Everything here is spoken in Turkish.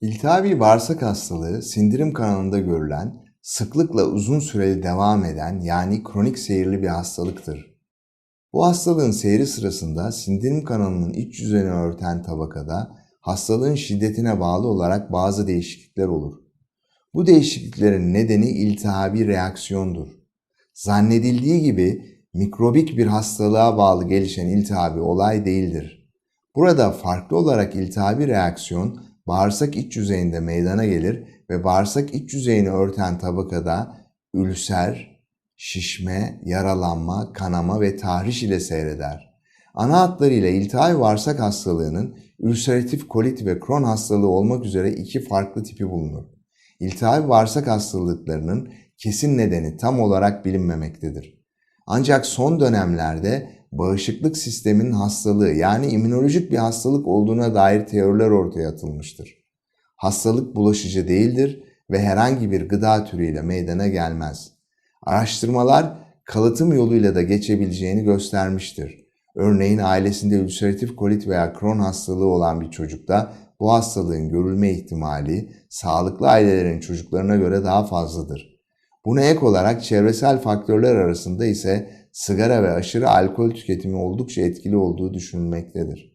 İltihabi bağırsak hastalığı sindirim kanalında görülen, sıklıkla uzun süreli devam eden yani kronik seyirli bir hastalıktır. Bu hastalığın seyri sırasında sindirim kanalının iç yüzeyini örten tabakada hastalığın şiddetine bağlı olarak bazı değişiklikler olur. Bu değişikliklerin nedeni iltihabi reaksiyondur. Zannedildiği gibi mikrobik bir hastalığa bağlı gelişen iltihabi olay değildir. Burada farklı olarak iltihabi reaksiyon bağırsak iç yüzeyinde meydana gelir ve bağırsak iç yüzeyini örten tabakada ülser, şişme, yaralanma, kanama ve tahriş ile seyreder. Ana hatlarıyla iltihabi bağırsak hastalığının ülseratif kolit ve kron hastalığı olmak üzere iki farklı tipi bulunur. İltihabi bağırsak hastalıklarının kesin nedeni tam olarak bilinmemektedir. Ancak son dönemlerde bağışıklık sisteminin hastalığı yani immünolojik bir hastalık olduğuna dair teoriler ortaya atılmıştır. Hastalık bulaşıcı değildir ve herhangi bir gıda türüyle meydana gelmez. Araştırmalar kalıtım yoluyla da geçebileceğini göstermiştir. Örneğin ailesinde ülseratif kolit veya kron hastalığı olan bir çocukta bu hastalığın görülme ihtimali sağlıklı ailelerin çocuklarına göre daha fazladır. Buna ek olarak çevresel faktörler arasında ise sigara ve aşırı alkol tüketimi oldukça etkili olduğu düşünülmektedir.